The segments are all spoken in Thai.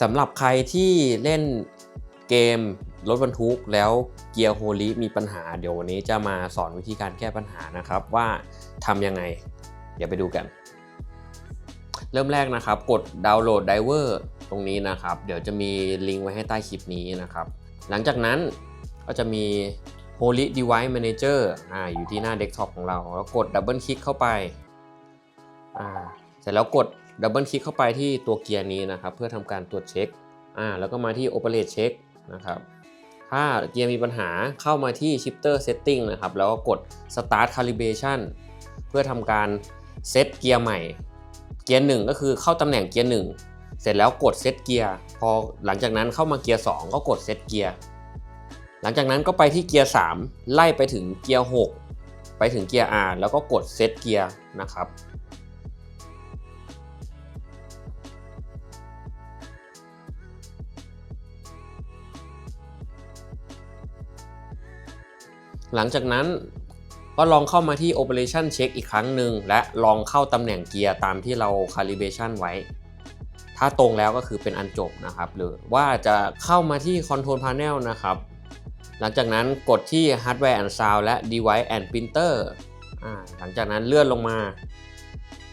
สำหรับใครที่เล่นเกมรถบรรทุกแล้วเกียร์โฮลิมีปัญหา เดี๋ยววันนี้จะมาสอนวิธีการแก้ปัญหานะครับว่าทำยังไง เดี๋ยวไปดูกัน เริ่มแรกนะครับ กดดาวน์โหลดไดเวอร์ตรงนี้นะครับ เดี๋ยวจะมีลิงก์ไว้ให้ใต้คลิปนี้นะครับ หลังจากนั้นก็จะมี Holy Device Manager อ่าอยู่ที่หน้าเดสก์ท็อปของเรา แล้วกดดับเบิลคลิกเข้าไปอ่าเสร็จแล้วกด ดับเบิลคลิกเข้าไปที่ตัวเกียร์นี้นะครับ เพื่อทำการตรวจเช็คอ่าแล้วก็มาที่ Operate Check นะครับถ้าเกียร์มีปัญหาเข้ามาที่ Shifter Setting นะครับ แล้วก็กด Start Calibration เพื่อทำการเซตเกียร์ใหม่ เกียร์หนึ่งก็คือเข้าตำแหน่งเกียร์หนึ่งเสร็จแล้วกดเซตเกียร์พอหลังจากนั้นเข้ามาเกียร์2ก็กดเซตเกียร์หลังจากนั้นก็ไปที่เกียร์3ไล่ไปถึงเกียร์6ไปถึงเกียร์ R แล้วก็กดเซตเกียร์นะครับ หลังจากนั้นก็ลองเข้ามาที่ Operation Check อีกครั้งหนึ่งและลองเข้าตำแหน่งเกียร์ตามที่เรา Calibration ไว้ ถ้าตรงแล้วก็คือเป็นอันจบนะครับ หรือว่าจะเข้ามาที่ Control Panel นะครับ หลังจากนั้นกดที่ Hardware and Sound และ Device and Printer หลังจากนั้นเลื่อนลงมา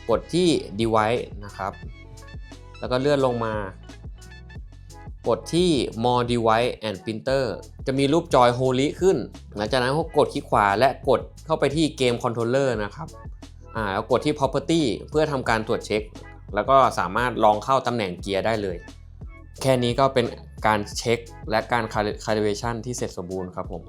กดที่ Device นะครับ แล้วก็เลื่อนลงมา กดที่ More Device and Printer จะมีรูปจอย Holy ขึ้น หลังจากนั้นก็กดคลิกขวาและกดเข้าไปที่ Game Controller นะครับอ่าแล้วกดที่ Property เพื่อทำการตรวจเช็ค แล้วก็สามารถลองเข้าตำแหน่งเกียร์ได้เลย แค่นี้ก็เป็นการเช็คและการ calibration ที่เสร็จสมบูรณ์ครับผม